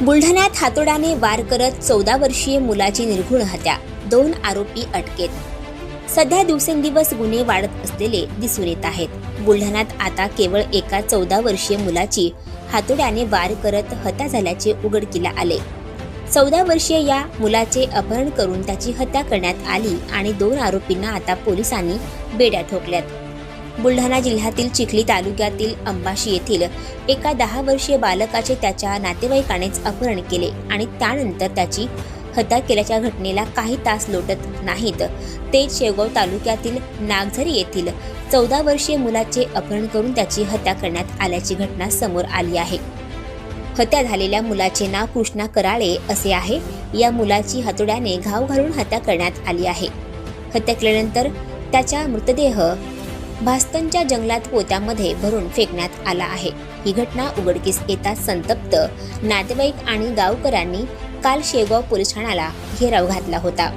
बुलढाण्यात हातोड्याने वार करत चौदा वर्षीय मुलाची निर्घुण हत्या. दोन आरोपी अटकेत. सध्या दिवसेंदिवस गुन्हे वाढत असलेले दिसून येत आहेत. बुलढाण्यात आता केवळ एका चौदा वर्षीय मुलाची हातोड्याने वार करत हत्या झाल्याचे उघडकीला आले. चौदा वर्षीय या मुलाचे अपहरण करून त्याची हत्या करण्यात आली आणि दोन आरोपींना आता पोलिसांनी बेड्या ठोकल्यात. बुलढाणा जिल्ह्यातील चिखली तालुक्यातील अंबाशी येथील एका दहा वर्षीय बालकाचे त्याच्या नातेवाईकानेच अपहरण केले आणि त्यानंतर त्याची हत्या केल्याच्या घटनेला काही तास लोटत नाहीत. ते शेवगाव तालुक्यातील नागझरी येथील चौदा वर्षीय मुलाचे अपहरण करून त्याची हत्या करण्यात आल्याची घटना समोर आली आहे. हत्या झालेल्या मुलाचे नाव कृष्णा कराळे असे आहे. या मुलाची हातोड्याने घाव घालून हत्या करण्यात आली आहे. हत्या केल्यानंतर त्याचा मृतदेह भास्तनच्या जंगलात पोत्यामध्ये भरून फेकण्यात आला आहे. ही घटना उघडकीस येताच संतप्त नातेवाईक आणि गावकऱ्यांनी काल शेगाव पोलीस ठाण्याला घेराव घातला होता.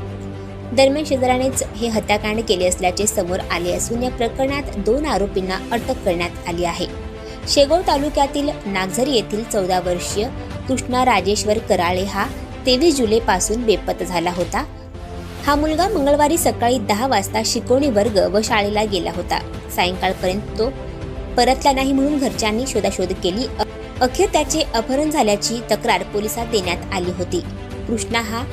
दरम्यान शेजाऱ्यानेच हे हत्याकांड केले असल्याचे समोर आले असून या प्रकरणात दोन आरोपींना अटक करण्यात आली आहे. शेगाव तालुक्यातील नागझरी येथील चौदा वर्षीय कृष्णा राजेश्वर कराळे हा तेवीस जुलैपासून बेपत्ता झाला होता. हा मुलगा मंगळवारी सकाळी दहा वाजता शिकवणी वर्ग व शाळेला गेला होता. सायंकाळपर्यंत तो परतला नाही म्हणून घरच्यांनी शोधाशोध केली. अ- अखेर त्याचे अपहरण झाल्याची तक्रार पोलिसात देण्यात आली होती. कृष्णा हा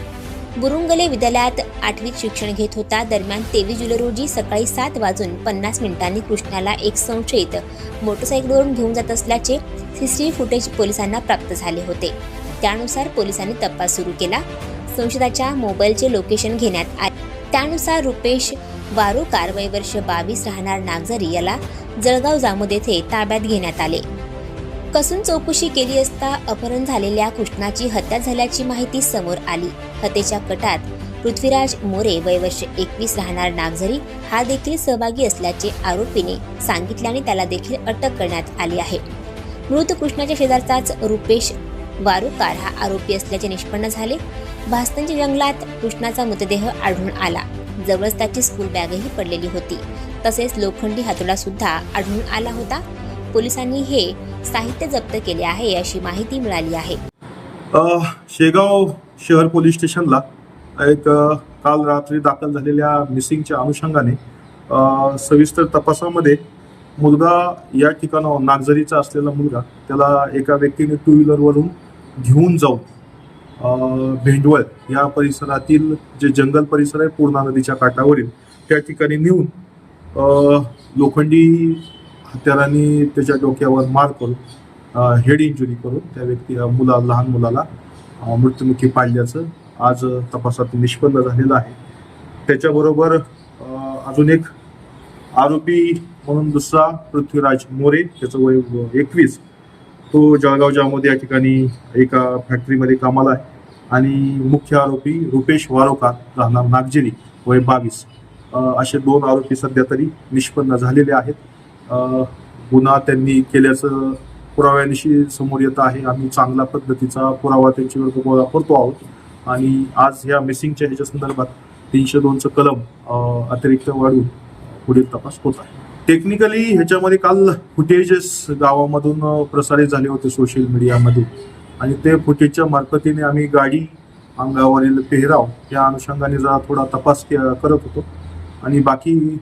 बुरुंगले विद्यालयात आठवीत शिक्षण घेत होता. दरम्यान तेवीस जुलै रोजी सकाळी सात वाजून पन्नास मिनिटांनी कृष्णाला एक संशयित मोटरसायकलवरून घेऊन जात असल्याचे सीसीटीव्ही फुटेज पोलिसांना प्राप्त झाले होते. त्यानुसार पोलिसांनी तपास सुरू केला. संशयिताच्या मोबाईलचे लोकेशन घेण्यात आले. त्यानुसार रुपेश वारुकार वय वर्ष बावीस राहणार नागझरी याला जळगाव जामोद येथे ताब्यात घेण्यात आले. कसून चौकशी केली असता अपहरण झालेल्या कृष्णाची हत्या झाल्याची माहिती समोर आली. हत्येच्या कटात पृथ्वीराज मोरे वय वर्ष एकवीस राहणार नागझरी हा देखील सहभागी असल्याचे आरोपीने सांगितल्याने त्याला देखील अटक करण्यात आली आहे. मृत कृष्णाच्या शेजारचाच रुपेश वारुकार हा आरोपी असल्याचे निष्पन्न झाले. भास्तनच्या जंगलात कृष्णाचा मृतदेह आढळून आला. जवळच त्याची स्कूल बॅगही पडलेली होती. तसेच लोखंडी हातोडा सुद्धा आढळून आला होता. पोलिसांनी हे साहित्य जप्त केले आहे अशी माहिती मिळाली आहे. शेगाव शहर पोलीस स्टेशनला एक काल रात्री दाखल झालेल्या मिसिंगच्या अनुषंगाने सविस्तर तपासामध्ये मुलगा या ठिकाणावर नागझरीचा असलेला मुलगा त्याला एका व्यक्तीने टू व्हीलरवरून घेऊन जाऊन भेंडवळ या परिसरातील जे जंगल परिसर आहे पूर्णा नदीच्या काठावरील त्या ठिकाणी नेऊन लोखंडी हत्याराने त्याच्या डोक्यावर मार करून हेड इंजुरी करून त्या व्यक्ती मुला लहान मुलाला मृत्युमुखी पाडल्याचं आज तपासात निष्पन्न झालेलं आहे. त्याच्याबरोबर अजून एक आरोपी म्हणून दुसरा पृथ्वीराज मोरे त्याचं वय एकवीस. तो जळगाव जामोद या ठिकाणी एका फॅक्टरीमध्ये कामाला आहे. आणि मुख्य आरोपी रुपेश वारोकार राहणार नागजिरी वय बावीस. असे दोन आरोपी सध्या तरी निष्पन्न झालेले आहेत. गुन्हा त्यांनी केल्याचं पुराव्यानिशी समोर येत आहे. आम्ही चांगल्या पद्धतीचा पुरावा त्यांच्याविरुद्ध गोळा करतो आहोत. आणि आज ह्या मिसिंगच्या ह्याच्या संदर्भात तीनशे दोनचं कलम अतिरिक्त वाढवून पुढील तपास होत आहे. टेक्निकली ह्याच्यामध्ये काल फुटेजेस गावामधून प्रसारित झाले होते सोशल मीडियामध्ये आणि ते फुटेजच्या मार्फतीने आम्ही गाडी अंगावरील पेहराव या अनुषंगाने जरा थोडा तपास के- करत होतो. आणि बाकी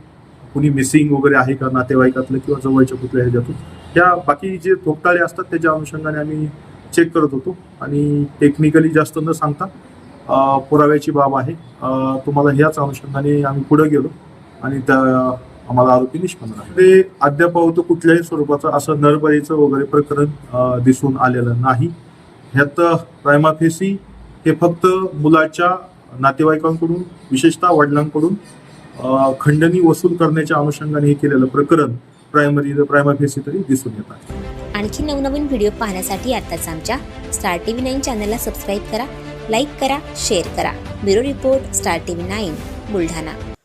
कुणी मिसिंग वगैरे आहे का नातेवाईकातलं किंवा जवळच्या कुठल्या ह्याच्यातून त्या बाकी जे थोपटाळे असतात त्याच्या अनुषंगाने आम्ही चेक करत होतो. आणि टेक्निकली जास्त न सांगता पुराव्याची बाब आहे. तुम्हाला ह्याच अनुषंगाने आम्ही पुढे गेलो. आणि त्या आम्हाला आरोपी निष्पन्न ते अद्याप कुठल्याही स्वरूपाचं असं नरबळीचं वगैरे प्रकरण दिसून आलेलं नाही. ह्यात प्रायमाफेसी हे फक्त मुलाच्या नातेवाईकांकडून विशेषतः वडिलांकडून खंडणी वसूल करण्याच्या अनुषंगाने हे केलेलं प्रकरण प्रायमरी प्रायमाफेसी तरी दिसून येत आहे. आणखी नवनवीन व्हिडिओ पाहण्यासाठी आताच आमच्या स्टार टी व्ही नाईन चॅनलला सबस्क्राईब करा लाईक करा शेअर करा. Bureau report star T V nine Buldhana.